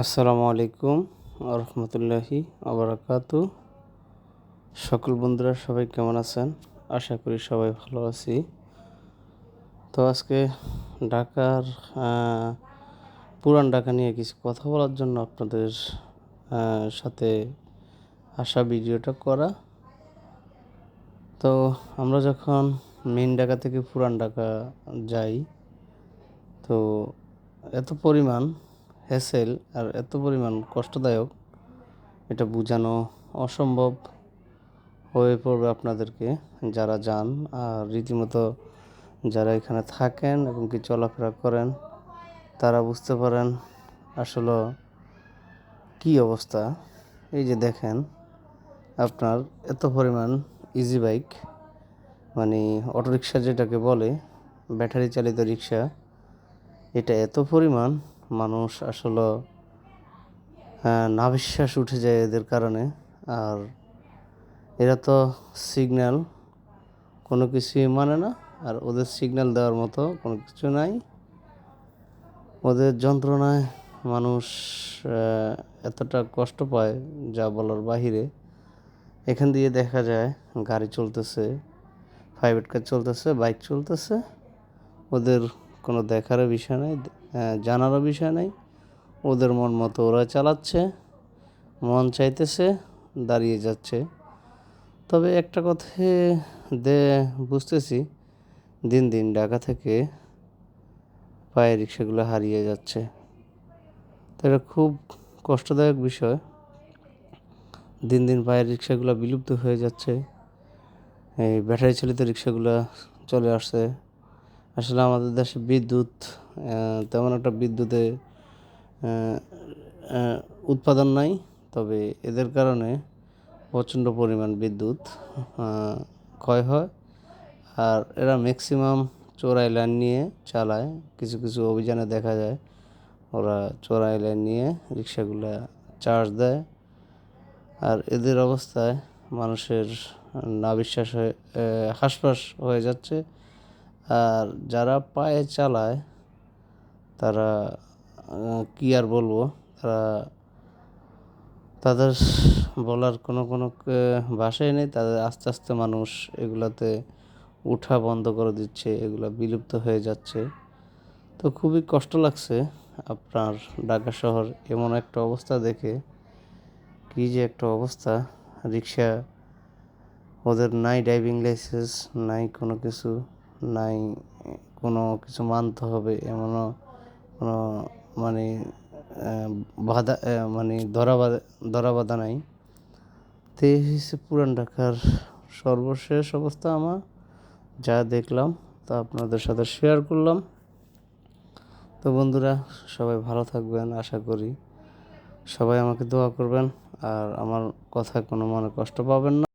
আসসালামু আলাইকুম রহমতুল্লাহি আবরাকাতু সকল বন্ধুরা সবাই কেমন আছেন? আশা করি সবাই ভালো আছি। তো আজকে ঢাকার পুরান ঢাকা নিয়ে কিছু কথা বলার জন্য আপনাদের সাথে আসা ভিডিওটা করা। তো আমরা যখন মেন ঢাকা থেকে পুরান ঢাকা যাই, তো এত পরিমাণ হ্যাসেল আর এত পরিমাণ কষ্টদায়ক, এটা বোঝানো অসম্ভব হয়ে পড়বে আপনাদেরকে যারা যান। আর রীতিমতো যারা এখানে থাকেন এবং কি চলাফেরা করেন, তারা বুঝতে পারেন আসলে কি অবস্থা। এই যে দেখেন, আপনার এত পরিমাণ ইজি বাইক মানে অটোরিকশা যেটাকে বলে ব্যাটারি চালিত রিক্সা এটা এত পরিমাণ মানুষ আসলে নাবিশ্বাস উঠে যায় এদের কারণে। আর এরা তো সিগন্যাল কোনো কিছুই মানে না। আর ওদের সিগন্যাল দেওয়ার মতো কোনো কিছু নাই। ওদের যন্ত্রণায় মানুষ এতটা কষ্ট পায় যা বলার বাহিরে। এখান দিয়ে দেখা যায় গাড়ি চলতেছে প্রাইভেট কার চলতেছে বাইক চলতেছে। ওদের কোনো দেখারও বিষয় নেই। জানারও বিষয় নেই। ওদের মন মতো ওরা চালাচ্ছে, মন চাইতেছে, দাঁড়িয়ে যাচ্ছে। তবে একটা কথা দে, বুঝতেছি, দিন দিন ঢাকা থেকে পায়ে রিক্সাগুলো হারিয়ে যাচ্ছে। তো এটা খুব কষ্টদায়ক বিষয়। দিন দিন পায়ের রিক্সাগুলো বিলুপ্ত হয়ে যাচ্ছে। এই ব্যাটারি চালিত রিক্সাগুলো চলে আসছে। আসলে আমাদের দেশে বিদ্যুৎ তেমন একটা বিদ্যুতে উৎপাদন নাই তবে এদের কারণে প্রচণ্ড পরিমাণ বিদ্যুৎ ক্ষয় হয়। আর এরা ম্যাক্সিমাম চোরাই লাইন নিয়ে চালায়। কিছু কিছু অভিযানে দেখা যায় ওরা চোরাই লাইন নিয়ে রিক্সাগুলা চার্জ দেয়। আর এদের অবস্থায় মানুষের না বিশ্বাস হয়ে আহ, হাঁসফাঁস হয়ে যাচ্ছে। আর যারা পায়ে চালায় তারা কি আর বলব? তারা, তাদের বলার কোনো কোনো ভাষাই নেই। তাদের আস্তে আস্তে মানুষ এগুলাতে উঠা বন্ধ করে দিচ্ছে, এগুলো বিলুপ্ত হয়ে যাচ্ছে। তো খুবই কষ্ট লাগছে আপনার ঢাকা শহর এমন একটা অবস্থা দেখে। কী যে একটা অবস্থা। রিক্সা, ওদের নাই ড্রাইভিং লাইসেন্স, নাই কোনো কিছু, নাই কোনো কিছু মানতে হবে, এমনও কোনো মানে বাধা মানে ধরা বাধা ধরা বাধা নাই। তো এই হচ্ছে পুরান ঢাকার সর্বশেষ অবস্থা আমার। যা দেখলাম, তা আপনাদের সাথে শেয়ার করলাম। তো বন্ধুরা, সবাই ভালো থাকবেন, আশা করি। সবাই আমাকে দোয়া করবেন, আর আমার কথা কোনো মনে কষ্ট পাবেন না।